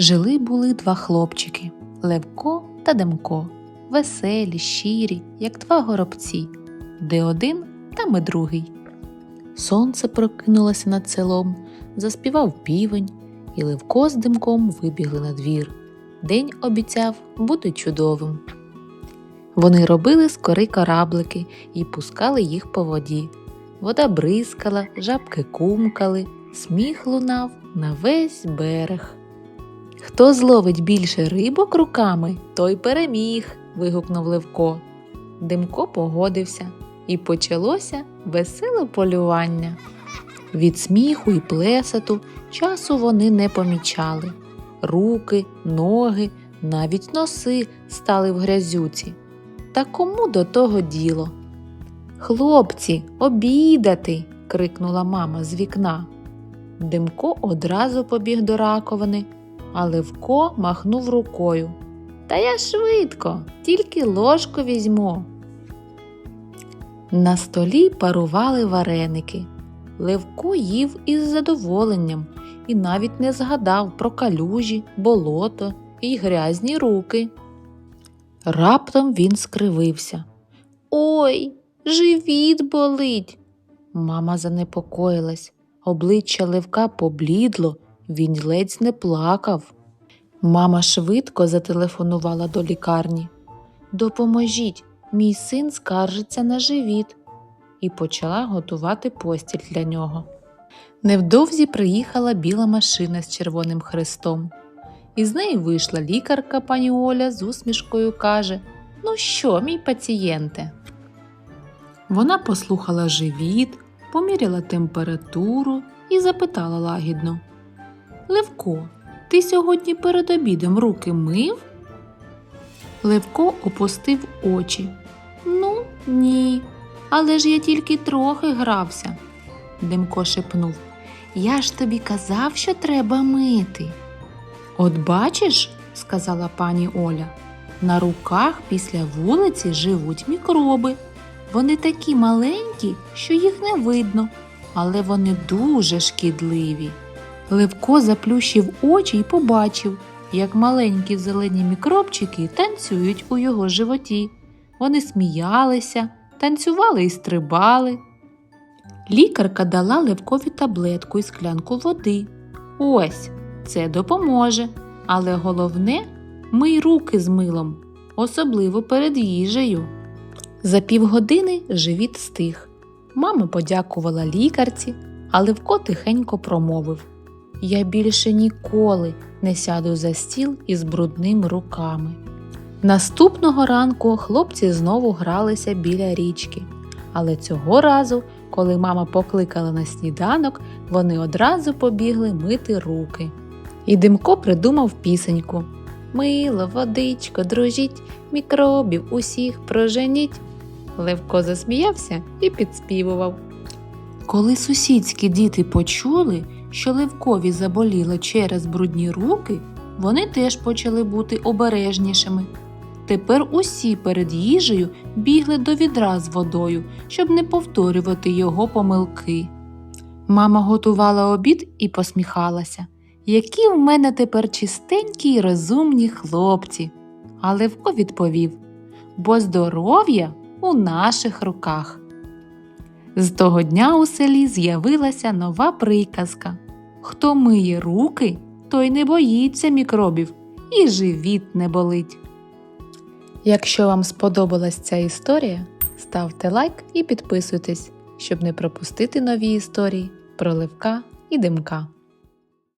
Жили були два хлопчики Левко та Демко, веселі, щирі, як два горобці, де один, там і другий. Сонце прокинулося над селом, заспівав півень, і Левко з Демком вибігли на двір. День обіцяв бути чудовим. Вони робили з кори кораблики і пускали їх по воді. Вода бризкала, жабки кумкали, сміх лунав на весь берег. Хто зловить більше рибок руками, той переміг. вигукнув Левко. Димко погодився, і почалося веселе полювання. Від сміху і плесату часу вони не помічали. Руки, ноги, навіть носи стали в грязюці. Та кому до того діло? Хлопці, обідати. крикнула мама з вікна. Димко одразу побіг до раковини, а Левко махнув рукою. Та я швидко, тільки ложку візьму. На столі парували вареники. Левко їв із задоволенням і навіть не згадав про калюжі, болото і грязні руки. Раптом він скривився. Ой, живіт болить. Мама занепокоїлась. Обличчя Левка поблідло, він ледь не плакав. Мама швидко зателефонувала до лікарні. Допоможіть, мій син скаржиться на живіт, і почала готувати постіль для нього. Невдовзі приїхала біла машина з червоним хрестом. Із неї вийшла лікарка пані Оля з усмішкою каже: Ну що, мій пацієнте? Вона послухала живіт, поміряла температуру і запитала лагідно: Левко, ти сьогодні перед обідом руки мив? Левко опустив очі. Ну, ні, але ж я тільки трохи грався. Демко шепнув. Я ж тобі казав, що треба мити. От бачиш, сказала пані Оля, на руках після вулиці живуть мікроби. Вони такі маленькі, що їх не видно, але вони дуже шкідливі. Левко заплющив очі і побачив, як маленькі зелені мікробчики танцюють у його животі. Вони сміялися, танцювали і стрибали. Лікарка дала Левкові таблетку і склянку води. Ось, це допоможе. Але головне мий руки з милом, особливо перед їжею. За півгодини живіт стих. Мама подякувала лікарці, а Левко тихенько промовив Я більше ніколи не сяду за стіл із брудними руками. Наступного ранку хлопці знову гралися біля річки, але цього разу, коли мама покликала на сніданок, вони одразу побігли мити руки. І Димко придумав пісеньку Мило, водичко, дружіть, мікробів усіх проженіть. Левко засміявся і підспівував. Коли сусідські діти почули, що Левкові заболіло через брудні руки, вони теж почали бути обережнішими. Тепер усі перед їжею бігли до відра з водою, щоб не повторювати його помилки. Мама готувала обід і посміхалася. Які в мене тепер чистенькі й розумні хлопці. А Левко відповів бо здоров'я у наших руках. З того дня у селі з'явилася нова приказка Хто миє руки, той не боїться мікробів і живіт не болить. Якщо вам сподобалась ця історія, ставте лайк і підписуйтесь, щоб не пропустити нові історії про Левка і Димка.